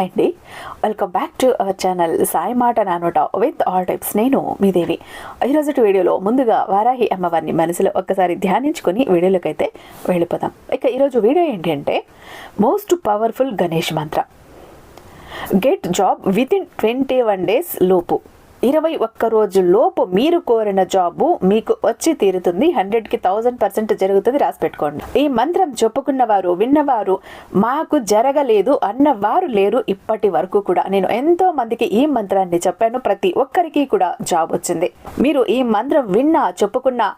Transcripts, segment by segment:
Hi అండి welcome back to our channel Sai మాట నానోట విత్ ఆల్ టైప్స్ నేను మీ దేవి. ఈరోజు వీడియోలో ముందుగా వారాహి అమ్మవారిని మనసులో ఒక్కసారి ధ్యానించుకొని వీడియోలోకి అయితే వెళ్ళిపోదాం. ఇక ఈరోజు వీడియో ఏంటంటే most powerful Ganesh mantra get job within twenty one days లోపు. ఇరవై ఒక్క రోజు లోపు మీరు కోరిన జాబు మీకు వచ్చి తీరుతుంది. హండ్రెడ్కి థౌజండ్ పర్సెంట్ జరుగుతుంది. రాసి పెట్టుకోండి. ఈ మంత్రం చెప్పుకున్నవారు విన్నవారు మాకు జరగలేదు అన్నవారు లేరు ఇప్పటి వరకు కూడా. నేను ఎంతో మందికి ఈ మంత్రాన్ని చెప్పాను. ప్రతి ఒక్కరికి కూడా జాబ్ వచ్చింది. మీరు ఈ మంత్రం విన్నా చెప్పుకున్న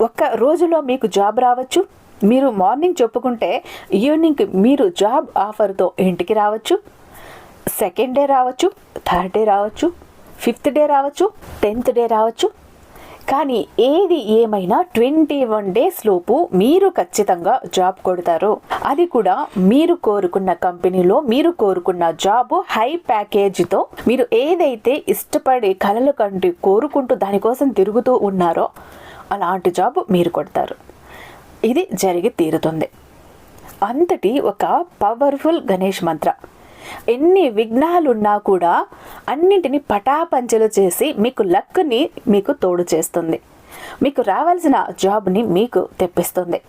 ఒక్క రోజులో మీకు జాబ్ రావచ్చు. మీరు మార్నింగ్ చెప్పుకుంటే ఈవినింగ్ మీరు జాబ్ ఆఫర్తో ఇంటికి రావచ్చు. సెకండ్ డే రావచ్చు. థర్డ్ డే రావచ్చు. ఫిఫ్త్ డే రావచ్చు టెన్త్ డే రావచ్చు. కానీ ఏది ఏమైనా ట్వంటీ వన్ డేస్ లోపు మీరు ఖచ్చితంగా జాబ్ కొడతారు. అది కూడా మీరు కోరుకున్న కంపెనీలో మీరు కోరుకున్న జాబ్ హై ప్యాకేజీతో మీరు ఏదైతే ఇష్టపడి కలలు కంటి కోరుకుంటూ దానికోసం తిరుగుతూ ఉన్నారో అలాంటి జాబ్ మీరు కొడతారు. ఇది జరిగి తీరుతుంది. అంతటి ఒక పవర్ఫుల్ గణేష్ మంత్ర. ఎన్ని విఘ్నాలున్నా కూడా అన్నింటినీ పటాపంచలు చేసి మీకు లక్ని మీకు తోడు చేస్తుంది. మీకు రావాల్సిన జాబ్ని మీకు తెప్పిస్తుంది.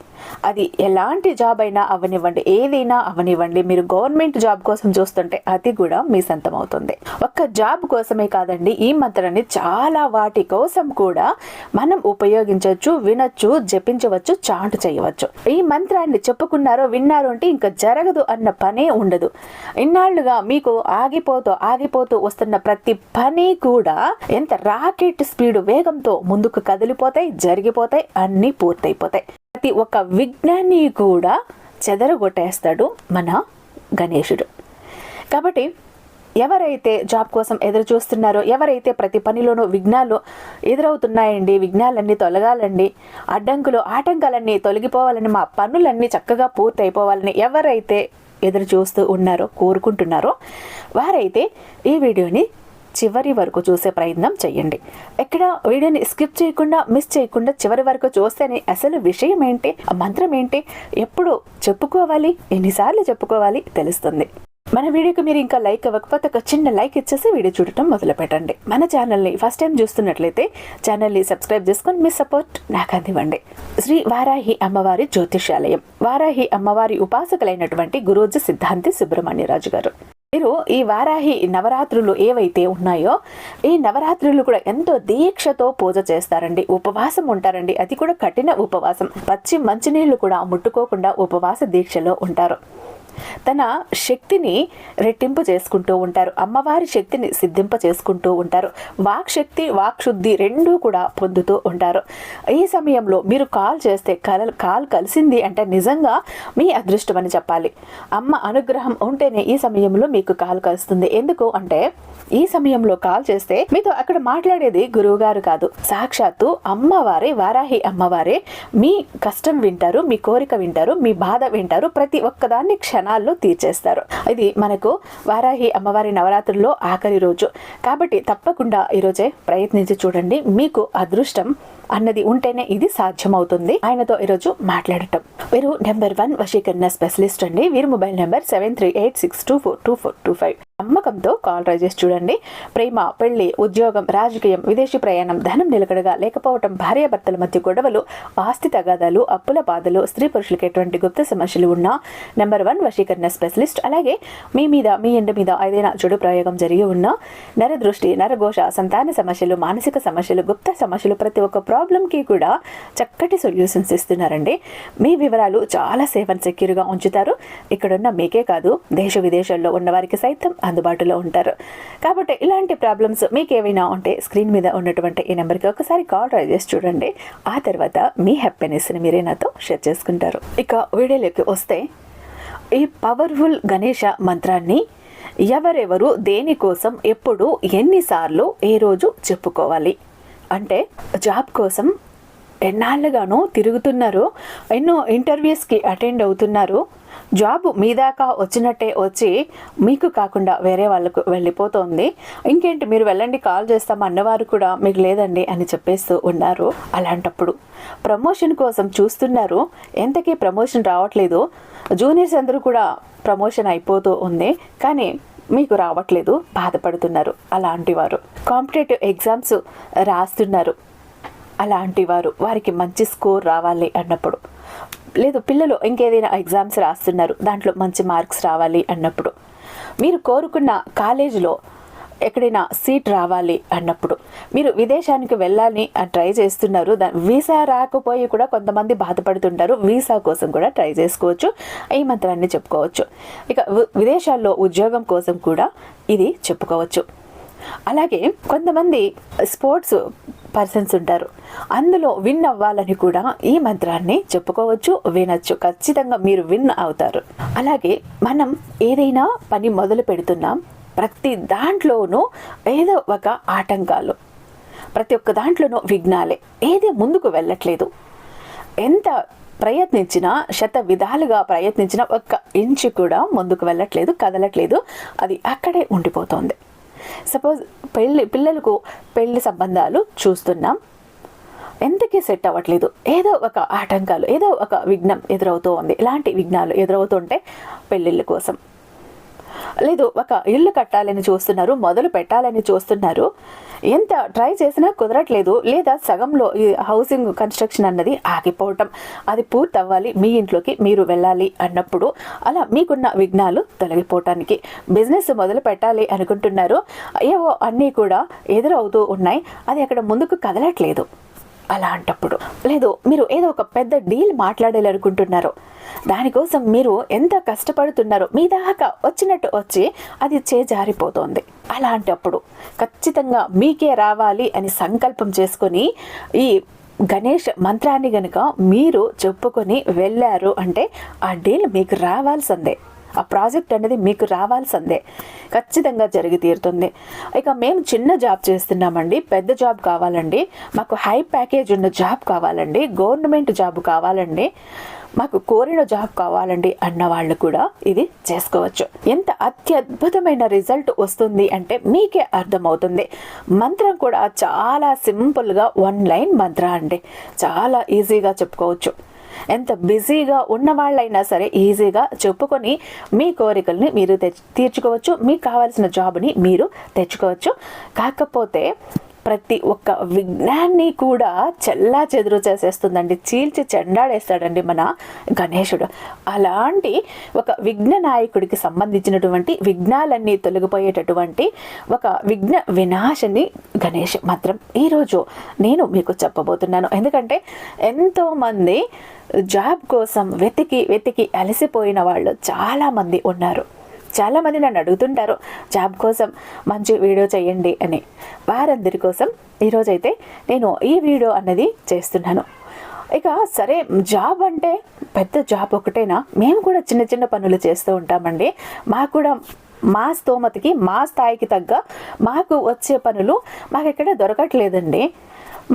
అది ఎలాంటి జాబ్ అయినా అవనివ్వండి. ఏదైనా అవనివ్వండి. మీరు గవర్నమెంట్ జాబ్ కోసం చూస్తుంటే అది కూడా మీ సొంతం అవుతుంది ఒక్క జాబ్ కోసమే కాదండి ఈ మంత్రాన్ని చాలా వాటి కోసం కూడా మనం ఉపయోగించవచ్చు వినొచ్చు జపించవచ్చు చాటు చేయవచ్చు. ఈ మంత్రాన్ని చెప్పుకున్నారో విన్నారో అంటే ఇంకా జరగదు అన్న పనే ఉండదు. ఇన్నాళ్ళుగా మీకు ఆగిపోతూ ఆగిపోతూ వస్తున్న ప్రతి పని కూడా ఎంత రాకెట్ స్పీడ్ వేగంతో ముందుకు కదిలిపోతాయి జరిగిపోతాయి అన్నీ పూర్తయిపోతాయి. ప్రతి ఒక్క విఘ్నాన్ని కూడా చెదరగొట్టేస్తాడు మన గణేశుడు. కాబట్టి ఎవరైతే జాబ్ కోసం ఎదురు చూస్తున్నారో ఎవరైతే ప్రతి పనిలోనూ విఘ్నాలు ఎదురవుతున్నాయండి విఘ్నాలన్నీ తొలగాలండి అడ్డంకులు ఆటంకాలన్నీ తొలగిపోవాలని మా పనులన్నీ చక్కగా పూర్తి అయిపోవాలని ఎవరైతే ఎదురు చూస్తూ ఉన్నారో కోరుకుంటున్నారో వారైతే ఈ వీడియోని చివరి వరకు చూసే ప్రయత్నం చేయండి. ఎక్కడ వీడియోని స్కిప్ చేయకుండా మిస్ చేయకుండా చివరి వరకు చూస్తేనే అసలు విషయం ఏంటి ఆ మంత్రం ఏంటి ఎప్పుడు చెప్పుకోవాలి ఎన్నిసార్లు చెప్పుకోవాలి తెలుస్తుంది. మన వీడియోకి మీరు ఇంకా లైక్ ఇవ్వకపోతే ఒక చిన్న లైక్ ఇచ్చేసి వీడియో చూడటం మొదలు పెట్టండి మన ఛానల్ని ఫస్ట్ టైం చూస్తున్నట్లయితే ఛానల్ని సబ్స్క్రైబ్ చేసుకొని మీ సపోర్ట్ నాకు అందివ్వండి. శ్రీ వారాహి అమ్మవారి జ్యోతిషాలయం వారాహి అమ్మవారి ఉపాసకులైనటువంటి గురూజు సిద్ధాంతి సుబ్రహ్మణ్యరాజు గారు. మీరు ఈ వారాహి నవరాత్రులు ఏవైతే ఉన్నాయో ఈ నవరాత్రులు కూడా ఎంతో దీక్షతో పూజ చేస్తారండి ఉపవాసం ఉంటారండి. అది కూడా కఠిన ఉపవాసం. పచ్చి మంచినీళ్ళు కూడా ముట్టుకోకుండా ఉపవాస దీక్షలో ఉంటారు. తన శక్తిని రెట్టింపు చేసుకుంటూ ఉంటారు. అమ్మవారి శక్తిని సిద్ధింప చేసుకుంటూ ఉంటారు. వాక్ శక్తి వాక్ శుద్ధి రెండూ కూడా పొందుతూ ఉంటారు. ఈ సమయంలో మీరు కాల్ చేస్తే కల కాల్ కలిసింది అంటే నిజంగా మీ అదృష్టం అని చెప్పాలి. అమ్మ అనుగ్రహం ఉంటేనే ఈ సమయంలో మీకు కాల్ కలుస్తుంది. ఎందుకు అంటే ఈ సమయంలో కాల్ చేస్తే మీతో అక్కడ మాట్లాడేది గురువుగారు కాదు. సాక్షాత్తు అమ్మవారే వారాహి అమ్మవారే మీ కష్టం వింటారు మీ కోరిక వింటారు మీ బాధ వింటారు. ప్రతి ఒక్కదాన్ని క్షణాల్లో తీర్చేస్తారు. ఇది మనకు వారాహి అమ్మవారి నవరాత్రుల్లో ఆఖరి రోజు. కాబట్టి తప్పకుండా ఈరోజే ప్రయత్నించి చూడండి. మీకు అదృష్టం అన్నది ఉంటేనే ఇది సాధ్యమవుతుంది. ఆయనతో ఈరోజు మాట్లాడటం. వీరు నెంబర్ వన్ వశీకరణ స్పెషలిస్ట్ అండి. వీరి mobile number seven three eight six two four two four two five. నమ్మకంతో కాల్ ట్రై చేసి చూడండి. ప్రేమ పెళ్ళి ఉద్యోగం రాజకీయం విదేశీ ప్రయాణం ధనం నిలకడగా లేకపోవటం భార్యాభర్తల మధ్య గొడవలు ఆస్తి తగాదాలు అప్పుల బాధలు స్త్రీ పురుషులకి ఎటువంటి గుప్త సమస్యలు ఉన్నా నెంబర్ వన్ వశీకరణ స్పెషలిస్ట్ అలాగే మీ మీద మీ ఇంటి మీద ఏదైనా చెడు ప్రయోగం జరిగి ఉన్నా నరదృష్టి నరఘోష సంతాన సమస్యలు మానసిక సమస్యలు గుప్త సమస్యలు ప్రతి ఒక్క ప్రాబ్లంకి కూడా చక్కటి సొల్యూషన్స్ ఇస్తున్నారండి. మీ వివరాలు చాలా సేఫ్ అండ్ సెక్యూర్గా ఉంచుతారు. ఇక్కడున్న మీకే కాదు దేశ విదేశాల్లో ఉన్న వారికి సైతం అందుబాటులో ఉంటారు. కాబట్టి ఇలాంటి ప్రాబ్లమ్స్ మీకు ఏవైనా ఉంటే స్క్రీన్ మీద ఉన్నటువంటి ఈ నెంబర్కి ఒకసారి కాల్ ట్రై చేసి చూడండి. ఆ తర్వాత మీ హ్యాపీనెస్ని మీరే నాతో షేర్ చేసుకుంటారు. ఇక వీడియోలోకి వస్తే ఈ పవర్ఫుల్ గణేష మంత్రాన్ని ఎవరెవరు దేనికోసం ఎప్పుడు ఎన్నిసార్లు ఏ రోజు చెప్పుకోవాలి? అంటే జాబ్ కోసం ఎన్నాళ్ళుగానో తిరుగుతున్నారు ఎన్నో ఇంటర్వ్యూస్కి అటెండ్ అవుతున్నారు జాబ్ మీ దాకా వచ్చినట్టే వచ్చి మీకు కాకుండా వేరే వాళ్ళకు వెళ్ళిపోతుంది. ఇంకేంటి మీరు వెళ్ళండి కాల్ చేస్తాం అన్నవారు కూడా మీకు లేదండి అని చెప్పేస్తూ ఉన్నారు అలాంటప్పుడు. ప్రమోషన్ కోసం చూస్తున్నారు. ఎంతకీ ప్రమోషన్ రావట్లేదు. జూనియర్స్ అందరూ కూడా ప్రమోషన్ అయిపోతూ ఉంది. కానీ మీకు రావట్లేదు బాధపడుతున్నారు అలాంటి వారు. కాంపిటేటివ్ ఎగ్జామ్స్ రాస్తున్నారు అలాంటి వారు. వారికి మంచి స్కోర్ రావాలి అన్నప్పుడు. లేదు పిల్లలు ఇంకేదైనా ఎగ్జామ్స్ రాస్తున్నారు దాంట్లో మంచి మార్క్స్ రావాలి అన్నప్పుడు. మీరు కోరుకున్న కాలేజీలో ఎక్కడైనా సీట్ రావాలి అన్నప్పుడు. మీరు విదేశానికి వెళ్ళాలి అని ట్రై చేస్తున్నారు దా వీసా రాకపోయి కూడా కొంతమంది బాధపడుతుంటారు వీసా కోసం కూడా ట్రై చేసుకోవచ్చు ఈ మంత్రాన్ని చెప్పుకోవచ్చు. ఇక విదేశాల్లో ఉద్యోగం కోసం కూడా ఇది చెప్పుకోవచ్చు. అలాగే కొంతమంది స్పోర్ట్స్ పర్సన్స్ ఉంటారు. అందులో విన్ అవ్వాలని కూడా ఈ మంత్రాన్ని చెప్పుకోవచ్చు వినొచ్చు. ఖచ్చితంగా మీరు విన్ అవుతారు. అలాగే మనం ఏదైనా పని మొదలు పెడుతున్నాం ప్రతి దాంట్లోనూ ఏదో ఒక ఆటంకాలు ప్రతి ఒక్క దాంట్లోనూ విఘ్నాలే ఏది ముందుకు వెళ్ళట్లేదు. ఎంత ప్రయత్నించినా శత విధాలుగా ప్రయత్నించినా ఒక్క ఇంచు కూడా ముందుకు వెళ్ళట్లేదు కదలట్లేదు. అది అక్కడే ఉండిపోతుంది. సపోజ్ పెళ్ళి పిల్లలకు పెళ్ళి సంబంధాలు చూస్తున్నాం. ఎంతకీ సెట్ అవ్వట్లేదు. ఏదో ఒక ఆటంకాలు ఏదో ఒక విఘ్నం ఎదురవుతూ ఉంది ఇలాంటి విఘ్నాలు ఎదురవుతుంటే పెళ్ళిళ్ళ కోసం. లేదు ఒక ఇల్లు కట్టాలని చూస్తున్నారు మొదలు పెట్టాలని చూస్తున్నారు. ఎంత ట్రై చేసినా కుదరట్లేదు లేదా సగంలో ఈ హౌసింగ్ కన్స్ట్రక్షన్ అన్నది ఆగిపోవటం. అది పూర్తవ్వాలి మీ ఇంట్లోకి మీరు వెళ్ళాలి అన్నప్పుడు అలా మీకున్న విఘ్నాలు తొలగిపోవటానికి. బిజినెస్ మొదలు పెట్టాలి అనుకుంటున్నారు. ఏవో అన్నీ కూడా ఎదురవుతూ ఉన్నాయి. అది అక్కడ ముందుకు కదలట్లేదు. అలాంటప్పుడు. లేదు మీరు ఏదో ఒక పెద్ద డీల్ మాట్లాడాలనుకుంటున్నారు. దానికోసం మీరు ఎంత కష్టపడుతున్నారో మీ దాకా వచ్చినట్టు వచ్చి అది చేజారిపోతోంది. అలాంటప్పుడు ఖచ్చితంగా మీకే రావాలి అని సంకల్పం చేసుకొని ఈ గణేష్ మంత్రాన్ని గనుక మీరు చెప్పుకొని వెళ్ళారు అంటే ఆ డీల్ మీకు రావాల్సిందే. ఆ ప్రాజెక్ట్ అనేది మీకు రావాల్సిందే. ఖచ్చితంగా జరిగి తీరుతుంది. ఇక మేము చిన్న జాబ్ చేస్తున్నామండి. పెద్ద జాబ్ కావాలండి. మాకు హై ప్యాకేజ్ ఉన్న జాబ్ కావాలండి. గవర్నమెంట్ జాబ్ కావాలండి. మాకు కోరిన జాబ్ కావాలండి అన్న వాళ్ళు కూడా ఇది చేసుకోవచ్చు. ఎంత అత్యద్భుతమైన రిజల్ట్ వస్తుంది అంటే మీకే అర్థమవుతుంది. మంత్రం కూడా చాలా సింపుల్గా వన్ లైన్ మంత్ర అండి. చాలా ఈజీగా చెప్పుకోవచ్చు. ఎంత బిజీగా ఉన్న వాళ్ళైనా సరే ఈజీగా చెప్పుకొని మీ కోరికల్ని మీరు తెచ్ తీర్చుకోవచ్చు. మీకు కావాల్సిన జాబ్ని మీరు తెచ్చుకోవచ్చు. కాకపోతే ప్రతి ఒక్క విఘ్నాన్ని కూడా చెల్లా చెదురు చేసేస్తుందండి. చీల్చి చెండాడేస్తాడండి మన గణేశుడు. అలాంటి ఒక విఘ్న నాయకుడికి సంబంధించినటువంటి విఘ్నాలన్నీ తొలగిపోయేటటువంటి ఒక విఘ్న వినాశని గణేష్ మాత్రం ఈరోజు నేను మీకు చెప్పబోతున్నాను. ఎందుకంటే ఎంతోమంది జాబ్ కోసం వెతికి వెతికి అలసిపోయిన వాళ్ళు చాలామంది ఉన్నారు. చాలామంది నన్ను అడుగుతుంటారు జాబ్ కోసం మంచి వీడియో చేయండి అని. వారందరి కోసం ఈరోజైతే నేను ఈ వీడియో అన్నది చేస్తున్నాను. ఇక సరే జాబ్ అంటే పెద్ద జాబ్ ఒకటేనా? మేము కూడా చిన్న చిన్న పనులు చేస్తూ ఉంటామండి. మాకు కూడా మా స్తోమతకి మా స్థాయికి తగ్గ మాకు వచ్చే పనులు మాకు ఎక్కడ దొరకట్లేదండి.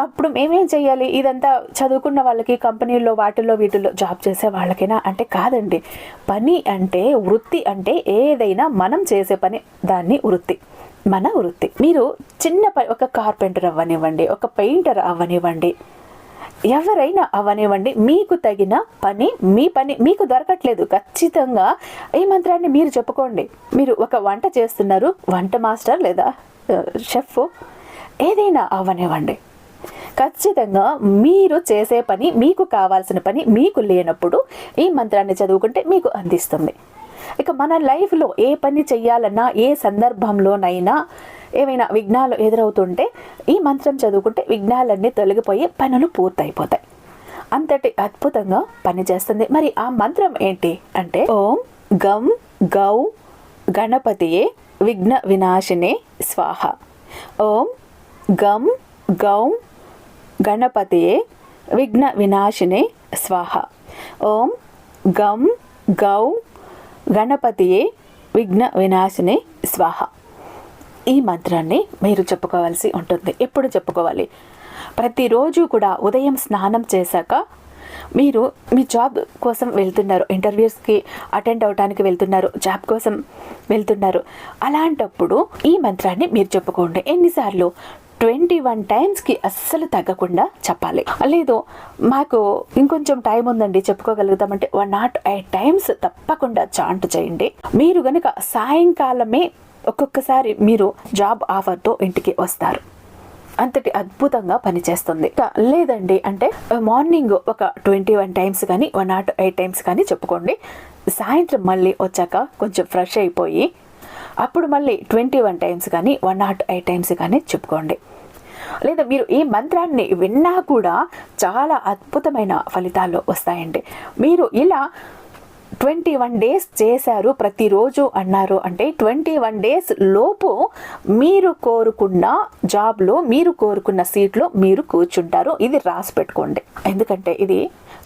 ఇప్పుడు మేమేం చేయాలి ఇదంతా చదువుకున్న వాళ్ళకి కంపెనీల్లో వాటిల్లో వీటిల్లో జాబ్ చేసే వాళ్ళకైనా? అంటే కాదండి. పని అంటే వృత్తి అంటే ఏదైనా మనం చేసే పని దాన్ని వృత్తి. మన వృత్తి. మీరు చిన్న ప ఒక కార్పెంటర్ అవ్వనివ్వండి ఒక పెయింటర్ అవ్వనివ్వండి ఎవరైనా అవనివ్వండి మీకు తగిన పని మీ పని మీకు దొరకట్లేదు. ఖచ్చితంగా ఈ మంత్రాన్ని మీరు చెప్పుకోండి. మీరు ఒక వంట చేస్తున్నారు వంట మాస్టర్ లేదా షెఫ్ ఏదైనా అవనివ్వండి ఖచ్చితంగా మీరు చేసే పని మీకు కావాల్సిన పని మీకు లేనప్పుడు ఈ మంత్రాన్ని చదువుకుంటే మీకు అందిస్తుంది. ఇక మన లైఫ్లో ఏ పని చెయ్యాలన్నా ఏ సందర్భంలోనైనా ఏమైనా విఘ్నాలు ఎదురవుతుంటే ఈ మంత్రం చదువుకుంటే విఘ్నాలన్నీ తొలగిపోయి పనులు పూర్తయిపోతాయి. అంతటి అద్భుతంగా పనిచేస్తుంది మరి ఆ మంత్రం ఏంటి అంటే ఓం గం గౌ గణపతియే విఘ్న వినాశినే స్వాహ. ఓం గం గౌ గణపతియే విఘ్న వినాశినే స్వాహ ఓం గం గౌ గణపతియే విఘ్న వినాశినే స్వాహ ఈ మంత్రాన్ని మీరు చెప్పుకోవాల్సి ఉంటుంది. ఎప్పుడు చెప్పుకోవాలి? ప్రతిరోజు కూడా ఉదయం స్నానం చేశాక మీరు మీ జాబ్ కోసం వెళ్తున్నారు. ఇంటర్వ్యూస్కి అటెండ్ అవడానికి వెళ్తున్నారు. జాబ్ కోసం వెళ్తున్నారు. అలాంటప్పుడు ఈ మంత్రాన్ని మీరు చెప్పుకోండి. ఎన్నిసార్లు? ట్వంటీ వన్ టైమ్స్కి అస్సలు తగ్గకుండా చెప్పాలి. లేదు మాకు ఇంకొంచెం టైం ఉందండి చెప్పుకోగలుగుతామంటే. వన్ నాట్ ఎయిట్ టైమ్స్ తప్పకుండా చాంట్ చేయండి. మీరు గనుక సాయంకాలమే ఒక్కొక్కసారి మీరు జాబ్ ఆఫర్తో ఇంటికి వస్తారు. అంతటి అద్భుతంగా పనిచేస్తుంది. లేదండి అంటే మార్నింగ్ ఒక ట్వంటీ వన్ టైమ్స్ కానీ వన్ నాట్ ఎయిట్ టైమ్స్ కానీ చెప్పుకోండి. సాయంత్రం మళ్ళీ వచ్చాక కొంచెం ఫ్రెష్ అయిపోయి అప్పుడు మళ్ళీ ట్వంటీ వన్ టైమ్స్ కానీ వన్ నాట్ ఎయిట్ టైమ్స్ కానీ చెప్పుకోండి. లేదా మీరు ఈ మంత్రాన్ని విన్నా కూడా చాలా అద్భుతమైన ఫలితాలు వస్తాయండి. మీరు ఇలా ట్వంటీ వన్ డేస్ చేశారు ప్రతిరోజు అన్నారు అంటే ట్వంటీ వన్ డేస్ లోపు మీరు కోరుకున్న జాబ్లో మీరు కోరుకున్న సీట్లో మీరు కూర్చుంటారు. ఇది రాసి పెట్టుకోండి. ఎందుకంటే ఇది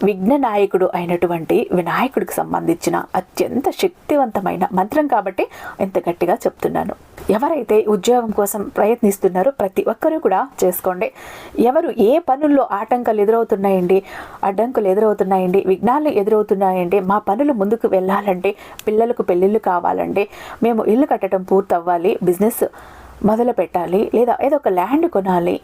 విఘ్న నాయకుడు అయినటువంటి వినాయకుడికి సంబంధించిన అత్యంత శక్తివంతమైన మంత్రం కాబట్టి ఎంత గట్టిగా చెప్తున్నాను. ఎవరైతే ఉద్యోగం కోసం ప్రయత్నిస్తున్నారో ప్రతి ఒక్కరూ కూడా చేసుకోండి. ఎవరు ఏ పనుల్లో ఆటంకాలు ఎదురవుతున్నాయండి అడ్డంకులు ఎదురవుతున్నాయండి విఘ్నాలు ఎదురవుతున్నాయండి మా పనులు ముందుకు వెళ్ళాలంటే పిల్లలకు పెళ్ళిళ్ళు కావాలండి మేము ఇల్లు కట్టడం పూర్తవ్వాలి బిజినెస్ మొదలు పెట్టాలి లేదా ఏదో ఒక ల్యాండ్ కొనాలి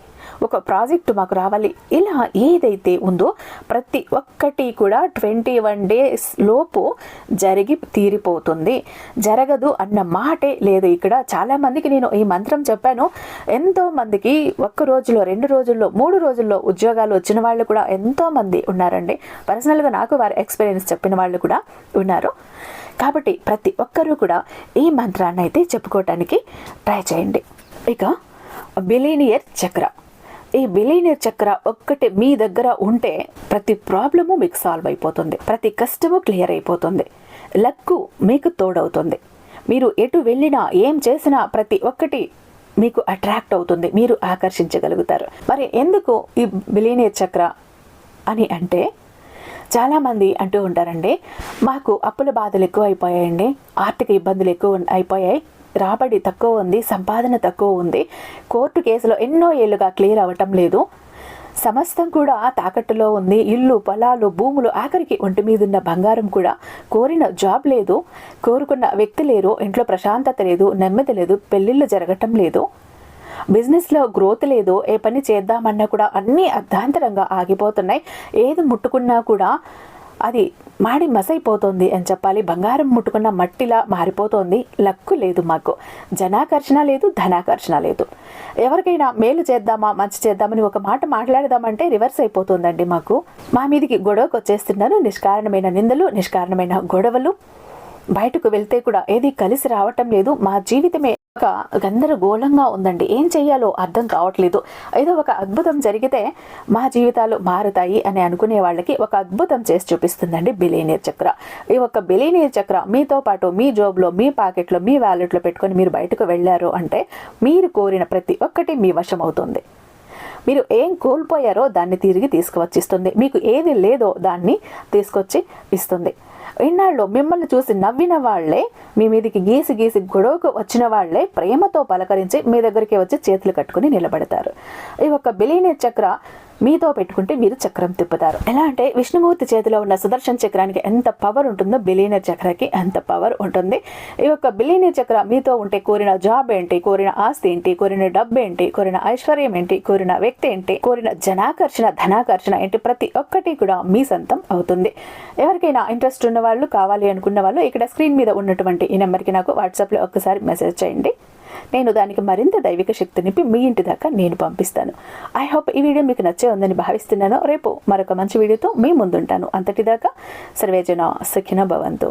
ఒక ప్రాజెక్టు మాకు రావాలి. ఇలా ఏదైతే ఉందో ప్రతి ఒక్కటి కూడా ట్వంటీ వన్ డేస్ లోపు జరిగి తీరిపోతుంది. జరగదు అన్న మాటే లేదు ఇక్కడ. చాలామందికి నేను ఈ మంత్రం చెప్పాను. ఎంతో మందికి ఒక్క రోజులో రెండు రోజుల్లో మూడు రోజుల్లో ఉద్యోగాలు వచ్చిన వాళ్ళు కూడా ఎంతో మంది ఉన్నారండి. పర్సనల్గా నాకు వారి ఎక్స్పీరియన్స్ చెప్పిన వాళ్ళు కూడా ఉన్నారు. కాబట్టి ప్రతి ఒక్కరూ కూడా ఈ మంత్రాన్ని అయితే చెప్పుకోవటానికి ట్రై చేయండి. ఇక బిలీనియర్ చక్ర. ఈ బిలీనియర్ చక్ర ఒక్కటి మీ దగ్గర ఉంటే ప్రతి ప్రాబ్లము మీకు సాల్వ్ అయిపోతుంది. ప్రతి కష్టము క్లియర్ అయిపోతుంది. లక్కు మీకు తోడవుతుంది. మీరు ఎటు వెళ్ళినా ఏం చేసినా ప్రతి ఒక్కటి మీకు అట్రాక్ట్ అవుతుంది. మీరు ఆకర్షించగలుగుతారు. మరి ఎందుకు ఈ బిలీనియర్ చక్ర అని అంటే చాలామంది అంటూ ఉంటారండి మాకు అప్పుల బాధలు ఎక్కువ అయిపోయాయండి ఆర్థిక ఇబ్బందులు ఎక్కువ అయిపోయాయి రాబడి తక్కువ ఉంది సంపాదన తక్కువ ఉంది. కోర్టు కేసులో ఎన్నో ఏళ్ళుగా క్లియర్ అవ్వటం లేదు. సమస్తం కూడా తాకట్టులో ఉంది. ఇల్లు పొలాలు భూములు ఆఖరికి ఒంటి మీదున్న బంగారం కూడా కోరిన జాబ్ లేదు. కోరుకున్న వ్యక్తి లేరు. ఇంట్లో ప్రశాంతత లేదు నెమ్మది లేదు పెళ్ళిళ్ళు జరగటం లేదు. బిజినెస్లో గ్రోత్ లేదు. ఏ పని చేద్దామన్నా కూడా అన్నీ అర్ధాంతరంగా ఆగిపోతున్నాయి. ఏది ముట్టుకున్నా కూడా అది మాడి మసైపోతుంది అని చెప్పాలి. బంగారం ముట్టుకున్న మట్టిలా మారిపోతోంది. లక్కు లేదు మాకు. జనాకర్షణ లేదు ధనాకర్షణ లేదు. ఎవరికైనా మేలు చేద్దామా మంచి చేద్దామని ఒక మాట మాట్లాడదామంటే రివర్స్ అయిపోతుందండి మాకు. మా మీదికి గొడవకు వచ్చేస్తున్నారు నిష్కారణమైన నిందలు నిష్కారణమైన గొడవలు. బయటకు వెళ్తే కూడా ఏది కలిసి రావటం లేదు. మా జీవితమే ఒక గందరగోళంగా ఉందండి. ఏం చెయ్యాలో అర్థం కావట్లేదు. ఏదో ఒక అద్భుతం జరిగితే మా జీవితాలు మారుతాయి అని అనుకునే వాళ్ళకి ఒక అద్భుతం చేసి చూపిస్తుందండి బిలీనియర్ చక్ర. ఈ ఒక బిలీనియర్ చక్ర మీతో పాటు మీ జోబ్లో మీ పాకెట్లో మీ వ్యాలెట్లో పెట్టుకొని మీరు బయటకు వెళ్ళారు అంటే మీరు కోరిన ప్రతి ఒక్కటి మీ వశం అవుతుంది. మీరు ఏం కోల్పోయారో దాన్ని తిరిగి తీసుకువచ్చిస్తుంది. మీకు ఏది లేదో దాన్ని తీసుకొచ్చి ఇస్తుంది. ఇన్నాళ్ళు మిమ్మల్ని చూసి నవ్విన వాళ్ళే మీ మీదికి గీసి గీసి గొడవకు వచ్చిన వాళ్ళే ప్రేమతో పలకరించి మీ దగ్గరికి వచ్చి చేతులు కట్టుకుని నిలబడతారు. ఈ ఒక బిలీనే చక్ర మీతో పెట్టుకుంటే మీరు చక్రం తిప్పుతారు. ఎలా అంటే విష్ణుమూర్తి చేతిలో ఉన్న సుదర్శన్ చక్రానికి ఎంత పవర్ ఉంటుందో బిలీనర్ చక్రకి అంత పవర్ ఉంటుంది. ఈ యొక్క బిలీనర్ చక్ర మీతో ఉంటే కోరిన జాబ్ ఏంటి కోరిన ఆస్తి ఏంటి కోరిన డబ్బు ఏంటి కోరిన ఐశ్వర్యం ఏంటి కోరిన వ్యక్తి ఏంటి కోరిన జనాకర్షణ ధనాకర్షణ ఏంటి ప్రతి ఒక్కటి కూడా మీ సొంతం అవుతుంది. ఎవరికైనా ఇంట్రెస్ట్ ఉన్న వాళ్ళు కావాలి అనుకున్న వాళ్ళు ఇక్కడ స్క్రీన్ మీద ఉన్నటువంటి ఈ నెంబర్కి నాకు వాట్సాప్లో ఒక్కసారి మెసేజ్ చేయండి. నేను దానికి మరింత దైవిక శక్తి నింపి మీ ఇంటి దాకా నేను పంపిస్తాను. ఐ హోప్ ఈ వీడియో మీకు నచ్చే ఉందని భావిస్తున్నాను. రేపు మరొక మంచి వీడియోతో మీ ముందుంటాను. అంతటిదాకా సర్వేజన సుఖిన భవంతు.